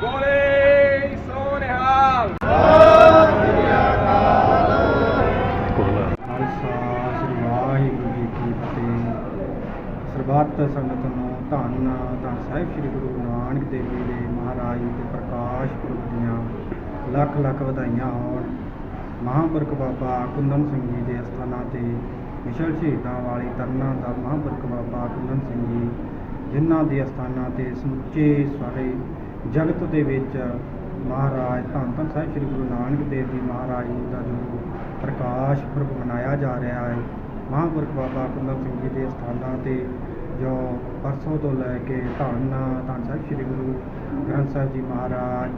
ਬੋਲੇ ਸੋਨਿਹਾਲ। ਖਾਲਸਾ, ਸ੍ਰੀ ਵਾਹਿਗੁਰੂ ਜੀ ਕੀ ਫਤਿਹ। ਸਰਬੱਤ ਸੰਗਤ ਨੂੰ ਧੰਨ ਧੰਨ ਸਾਹਿਬ ਸ੍ਰੀ ਗੁਰੂ ਨਾਨਕ ਦੇਵ ਜੀ ਦੇ ਮਹਾਰਾਜ ਦੇ ਪ੍ਰਕਾਸ਼ ਪੁਰਬ ਦੀਆਂ ਲੱਖ ਲੱਖ ਵਧਾਈਆਂ ਹੋਣ। ਮਹਾਂਪੁਰਖ ਬਾਬਾ ਕੁੰਦਨ ਸਿੰਘ ਜੀ ਦੇ ਅਸਥਾਨਾਂ ਤੇ ਮਿਸ਼ਲ ਸ਼ਹੀਦਾਂ ਵਾਲੀ ਤਰਨਾ ਦਾ ਮਹਾਂਪੁਰਖ ਬਾਬਾ ਕੁੰਦਨ ਸਿੰਘ ਜੀ, ਜਿਨ੍ਹਾਂ ਦੇ ਅਸਥਾਨਾਂ ਤੇ ਸਮੁੱਚੇ ਸਾਰੇ ਜਗਤ ਦੇ ਵਿੱਚ ਮਹਾਰਾਜ ਧੰਨ ਧੰਨ ਸਾਹਿਬ ਸ੍ਰੀ ਗੁਰੂ ਨਾਨਕ ਦੇਵ ਜੀ ਮਹਾਰਾਜ ਜੀ ਦਾ ਜੋ ਪ੍ਰਕਾਸ਼ ਪੁਰਬ ਮਨਾਇਆ ਜਾ ਰਿਹਾ ਹੈ, ਮਹਾਂਪੁਰਖ ਬਾਬਾ ਕੁੰਦਨ ਸਿੰਘ ਜੀ ਦੇ ਸਥਾਨਾਂ ਤੇ ਜੋ ਪਰਸੋਂ ਤੋਂ ਲੈ ਕੇ ਧੰਨ ਧੰਨ ਸਾਹਿਬ ਸ੍ਰੀ ਗੁਰੂ ਗ੍ਰੰਥ ਸਾਹਿਬ ਜੀ ਮਹਾਰਾਜ,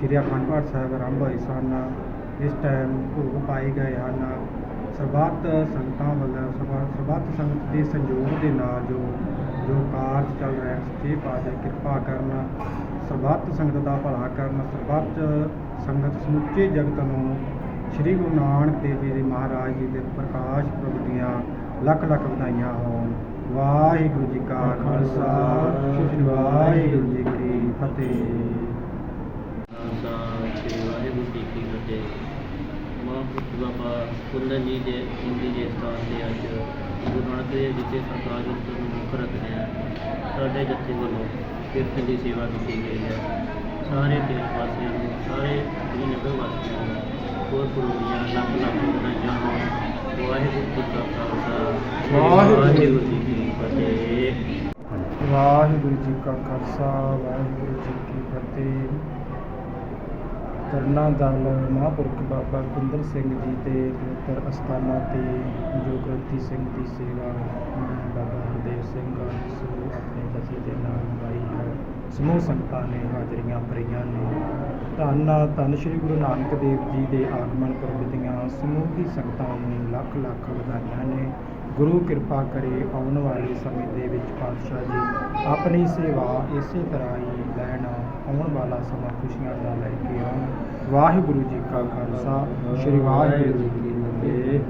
ਸ੍ਰੀ ਅਖੰਡ ਪਾਠ ਸਾਹਿਬ ਆਰੰਭ ਹੋਏ ਸਨ, ਇਸ ਟਾਈਮ ਭੋਗ ਪਾਏ ਗਏ ਹਨ। ਸਰਬੱਤ ਸੰਗਤਾਂ ਵੱਲੋਂ ਸਰਬੱਤ ਸਰਬੱਤ ਸੰਗਤ ਦੇ ਸੰਯੋਗ ਦੇ ਨਾਲ ਜੋ ਜੋ ਕਾਰਜ ਚੱਲ ਰਿਹਾ ਹੈ ਸੱਚੇ ਪਾਤਸ਼ਾਹ ਕਿਰਪਾ ਕਰਨ ਸਰਬੱਤ ਸੰਗਤ ਦਾ ਭਲਾ ਕਰਨ ਸਰਬੱਤ ਸੰਗਤ ਸਮੁੱਚੇ ਜਗਤ ਨੂੰ ਸ੍ਰੀ ਗੁਰੂ ਨਾਨਕ ਦੇਵ ਜੀ ਦੇ ਮਹਾਰਾਜ ਜੀ ਦੇ ਪ੍ਰਕਾਸ਼ ਪੁਰਬ ਦੀਆਂ ਲੱਖ ਲੱਖ ਵਧਾਈਆਂ ਹੋਣ। ਵਾਹਿਗੁਰੂ ਜੀ ਕਾ ਖਾਲਸਾ ਸ੍ਰੀ ਵਾਹਿਗੁਰੂ ਜੀ ਕੀ ਫਤਿਹ। ਖਾਲਸਾ ਸ੍ਰੀ ਵਾਹਿਗੁਰੂ ਜੀ ਕੀ ਫਤਿਹ। ਮਹਾਂਪੁਰਖ ਬਾਬਾ ਕੁੰਦਨ ਜੀ ਦੇ ਹਿੰਦੀ ਦੇ ਸਥਾਨ ਤੇ ਅੱਜ ਗੁਰੂ ਨਾਨਕ ਦੇਵ ਜੀ ਦੇ ਸਰਕਾਰ ਨੂੰ ਮੁੱਖ ਰੱਖਦੇ ਹਾਂ ਸਾਡੇ ਜੱਥੇ ਵੱਲੋਂ ਕੀਰਤਨ ਦੀ ਸੇਵਾ ਕੀਤੀ ਗਈ ਹੈ। ਸਾਰੇ ਦੇਸ਼ ਵਾਸੀਆਂ ਨੂੰ, ਸਾਰੇ ਜੀ ਨਗਰ ਵਾਸੀਆਂ ਨੂੰ ਹੋਰ ਪੁਰਬੀਆਂ ਲੱਖ ਲੱਖ ਵਧਾਈਆਂ ਹੋਣ। ਵਾਹਿਗੁਰੂ ਜੀ ਕਾ ਖਾਲਸਾ। ਵਾਹਿਗੁਰੂ ਜੀ ਕੀ ਫਤਿਹ। ਵਾਹਿਗੁਰੂ ਜੀ ਕਾ ਖਾਲਸਾ, ਵਾਹਿਗੁਰੂ ਜੀ ਕੀ ਫਤਿਹ। ਤਰਨਾ ਦਲ ਮਹਾਂਪੁਰਖ ਬਾਬਾ ਗੁਰਿੰਦਰ ਸਿੰਘ ਜੀ ਦੇ ਪਵਿੱਤਰ ਅਸਥਾਨਾਂ ਤੇ ਜੋ ਗ੍ਰੰਥੀ ਸਿੰਘ ਦੀ ਸੇਵਾ ਬਾਬਾ ਹਰਦੇਵ ਸਿੰਘ ਸੋ ਆਪਣੇ ਜਥੇ ਦੇ ਨਾਲ ਨਿਭਾਈ ਹੈ। ਸਮੂਹ ਸੰਗਤਾਂ ਨੇ ਹਾਜ਼ਰੀਆਂ ਭਰੀਆਂ ਨੇ। ਧੰਨ ਧੰਨ ਸ੍ਰੀ ਗੁਰੂ ਨਾਨਕ ਦੇਵ ਜੀ ਦੇ ਆਗਮਨ ਪੁਰਬ ਦੀਆਂ ਸਮੂਹ ਦੀ ਸੰਗਤਾਂ ਨੂੰ ਲੱਖ ਲੱਖ ਵਧਾਈਆਂ ਨੇ। ਗੁਰੂ ਕਿਰਪਾ ਕਰੇ ਆਉਣ ਵਾਲੇ ਸਮੇਂ ਦੇ ਵਿੱਚ ਪਾਤਸ਼ਾਹ ਜੀ ਆਪਣੀ ਸੇਵਾ ਇਸੇ ਤਰ੍ਹਾਂ ਹੀ ਲੈਣ ਆਉਣ ਵਾਲਾ ਸਮਾਂ ਖੁਸ਼ੀਆਂ ਦਾ ਲੈ ਕੇ ਆਉਣ। ਵਾਹਿਗੁਰੂ ਜੀ ਕਾ ਖਾਲਸਾ, ਸ੍ਰੀ ਵਾਹਿਗੁਰੂ ਜੀ ਕੀ ਫਤਿਹ।